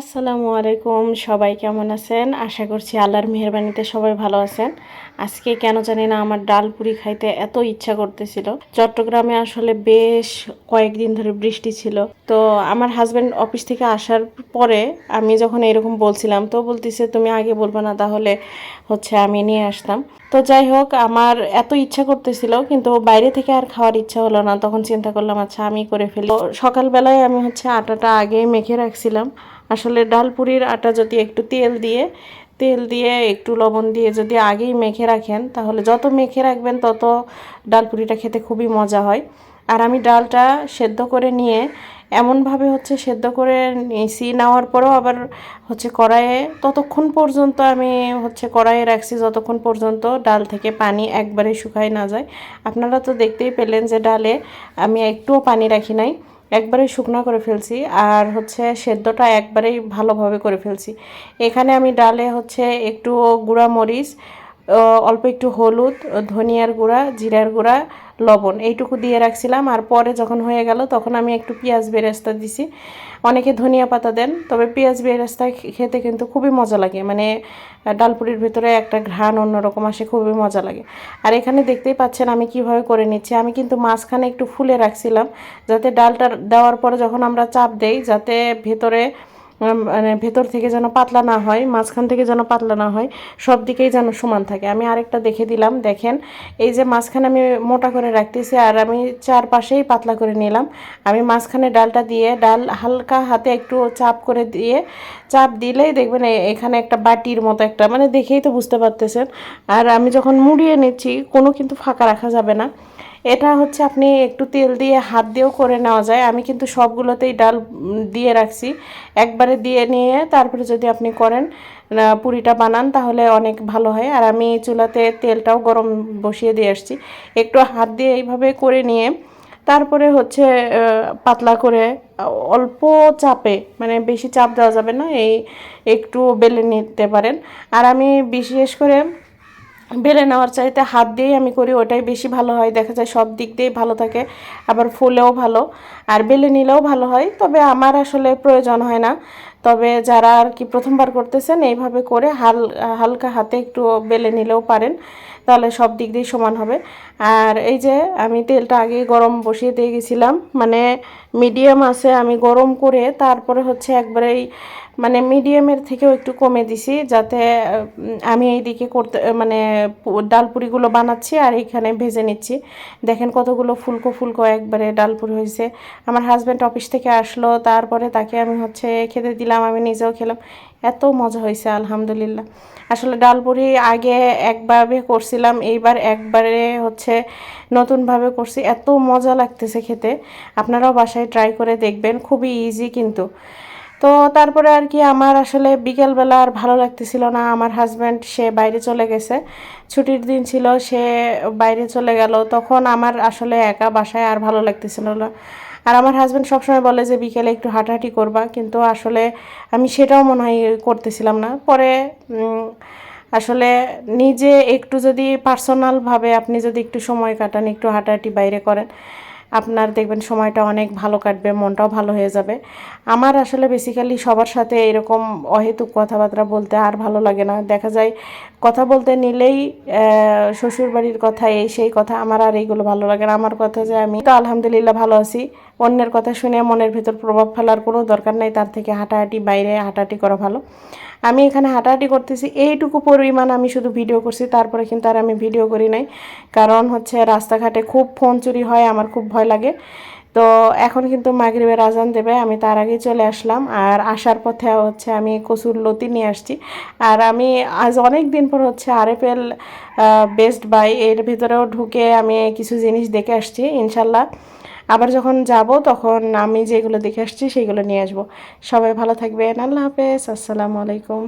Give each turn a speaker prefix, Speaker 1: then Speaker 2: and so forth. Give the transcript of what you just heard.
Speaker 1: আসসালামু আলাইকুম, সবাই কেমন আছেন? আশা করছি আল্লাহর মেহরবানিতে সবাই ভালো আছেন। আজকে কেন জানি না আমার ডাল পুরি খাইতে এত ইচ্ছা করতেছিল। চট্টগ্রামে আসলে বেশ কয়েকদিন ধরে বৃষ্টি ছিল। তো আমার হাজব্যান্ড অফিস থেকে আসার পরে আমি যখন এরকম বলছিলাম, তো বলতেছে, তুমি আগে বলবে না, তাহলে হচ্ছে আমি নিয়ে আসতাম। তো যাই হোক, আমার এত ইচ্ছা করতেছিল, কিন্তু বাইরে থেকে আর খাওয়ার ইচ্ছা হলো না। তখন চিন্তা করলাম আচ্ছা আমি করে ফেলি। সকালবেলায় আমি হচ্ছে আটাটা আগে মেখে রাখছিলাম। আসলে ডাল পুরির আটা যদি একটু তেল দিয়ে তেল দিয়ে একটু লবণ দিয়ে যদি আগেই মেখে রাখেন, তাহলে যত মেখে রাখবেন তত ডাল পুরিটা খেতে খুবই মজা হয়। আর আমি ডালটা সেদ্ধ করে নিয়ে এমনভাবে হচ্ছে সেদ্ধ করে নিয়েছি, নেওয়ার পরেও আবার হচ্ছে কড়াইয়ে ততক্ষণ পর্যন্ত আমি হচ্ছে কড়াইয়ে রাখছি যতক্ষণ পর্যন্ত ডাল থেকে পানি একবারে শুকায় না যায়। আপনারা তো দেখতেই পেলেন যে ডালে আমি একটুও পানি রাখি নাই। একবারেই শুকনো করে ফেলছি আর হচ্ছে সেদ্ধটা একবারেই ভালোভাবে করে ফেলছি। এখানে আমি ডালে হচ্ছে একটু গুঁড়া মরিচ অল্প একটু হলুদ ধনিয়ার গুঁড়া, জিরার গুঁড়া, লবণ এইটুকু দিয়ে রাখছিলাম। আর পরে যখন হয়ে গেল তখন আমি একটু পেঁয়াজ বেরেস্তা দিছি। অনেকে ধনিয়া পাতা দেন, তবে পেঁয়াজ বেরেস্তা খেতে কিন্তু খুবই মজা লাগে। মানে ডালপুরির ভিতরে একটা ঘ্রাণ অন্যরকম আসে, খুবই মজা লাগে। আর এখানে দেখতেই পাচ্ছেন আমি কীভাবে করে নিচ্ছি। আমি কিন্তু মাঝখানে একটু ফুলে রাখছিলাম, যাতে ডালটা দেওয়ার পরে যখন আমরা চাপ দেই, যাতে ভেতরে মানে ভেতর থেকে যেন পাতলা না হয়, মাঝখান থেকে যেন পাতলা না হয়, সব দিকেই যেন সমান থাকে। আমি আরেকটা দেখে দিলাম, দেখেন। এই যে মাঝখানে আমি মোটা করে রাখতেছি আর আমি চারপাশেই পাতলা করে নিলাম। আমি মাঝখানে ডালটা দিয়ে, ডাল হালকা হাতে একটু চাপ করে দিয়ে, চাপ দিলেই দেখবেন এখানে একটা বাটির মতো একটা মানে দেখেই তো বুঝতে পারতেছেন। আর আমি যখন মুড়িয়ে নিচ্ছি, কোনো কিন্তু ফাঁকা রাখা যাবে না। এটা হচ্ছে আপনি একটু তেল দিয়ে হাত দিয়েও করে নেওয়া যায়। আমি কিন্তু সবগুলোতেই ডাল দিয়ে রাখছি। একবারে দিয়ে নিয়ে তারপরে যদি আপনি করেন পুরিটা বানান তাহলে অনেক ভালো হয়। আর আমি চুলাতে তেলটাও গরম বসিয়ে দিয়ে আসছি। একটু হাত দিয়ে এইভাবে করে নিয়ে তারপরে হচ্ছে পাতলা করে অল্প চাপে মানে বেশি চাপ দেওয়া যাবে না, এই একটু বেলে নিতে পারেন। আর আমি বিশেষ করে বেলে নেওয়ার চাইতে হাত দিয়েই আমি করি, ওটাই বেশি ভালো হয়। দেখা যায় সব দিক দিয়েই ভালো থাকে, আবার ফুলেও ভালো। আর বেলে নিলেও ভালো হয়, তবে আমার আসলে প্রয়োজন হয় না। তবে যারা আর কি প্রথমবার করতেছেন, এইভাবে করে হাল, হালকা হাতে একটু বেলে নিলেও পারেন। তাহলে সব দিক দিয়ে সমান হবে। আর এই যে আমি তেলটা আগে গরম বসিয়ে দিয়ে গেছিলাম মানে মিডিয়াম আছে, আমি গরম করে তারপরে হচ্ছে একবারেই মানে মিডিয়ামের থেকেও একটু কমে দিছি যাতে আমি এইদিকে করতে মানে ডালপুরিগুলো বানাচ্ছি আর এইখানে ভেজে নিচ্ছি। দেখেন কতগুলো ফুলকো ফুলকো একবারে ডালপুরি হয়েছে। আমার হাজব্যান্ড অফিস থেকে আসলো, তারপরে তাকে আমি হচ্ছে খেতে দিলাম, আমি নিজেও খেলাম। এত মজা হয়েছে, আলহামদুলিল্লাহ। আসলে ডালপুরি আগে একভাবে করছিলাম, এইবার একবারে হচ্ছে নতুনভাবে করছি। এত মজা লাগতেছে খেতে। আপনারাও বাসায় ট্রাই করে দেখবেন, খুবই ইজি কিন্তু। তো তারপরে আর কি, আমার আসলে বিকেলবেলা আর ভালো লাগতেছিল না। আমার হাজব্যান্ড সে বাইরে চলে গেছে। ছুটির দিন ছিল, সে বাইরে চলে গেল। তখন আমার আসলে একা বাসায় আর ভালো লাগতেছিল না। আর আমার হাজব্যান্ড সবসময় বলে যে, বিকেলে একটু হাঁটাহাঁটি করবা। কিন্তু আসলে আমি সেটাও মনে হয় করতেছিলাম না। পরে আসলে নিজে একটু যদি পার্সোনালভাবে আপনি যদি একটু সময় কাটান, একটু হাঁটাহাঁটি বাইরে করেন আপনার দেখবেন সময়টা অনেক ভালো কাটবে, মনটাও ভালো হয়ে যাবে। আমার আসলে বেসিক্যালি সবার সাথে এরকম অহেতুক কথাবার্তা বলতে আর ভালো লাগে না। দেখা যায় কথা বলতে নিলেই শ্বশুরবাড়ির কথা, এই সেই কথা আমার আর এইগুলো ভালো লাগে না। আমার কথা যে আমি তো আলহামদুলিল্লাহ ভালো আছি, অন্যের কথা শুনে মনের ভিতর প্রভাব ফেলার কোনো দরকার নেই, তার থেকে হাঁটাহাঁটি বাইরে হাঁটাহাঁটি করা ভালো। আমি এখানে হাঁটাহাঁটি করতেছি, এইটুকু পরিমাণ আমি শুধু ভিডিও করছি, তারপরে কিন্তু আর আমি ভিডিও করি নাই। কারণ হচ্ছে রাস্তাঘাটে খুব ফোন চুরি হয়, আমার খুব ভয় লাগে। তো এখন কিন্তু মাগরিবের আজান দেবে, আমি তার আগেই চলে আসলাম। আর আসার পথে হচ্ছে আমি কচুর লতি নিয়ে আসছি। আর আমি আজ অনেক দিন পর হচ্ছে আরএফএল বেস্ট বাই এর ভিতরেও ঢুকে আমি কিছু জিনিস দেখে আসছি, ইনশাল্লাহ। আবার যখন যাব, তখন আমি যেগুলো দেখে আসছি, সেইগুলো নিয়ে আসব। সবাই ভালো থাকবেন। আল্লাহ হাফেজ। আসসালামু আলাইকুম।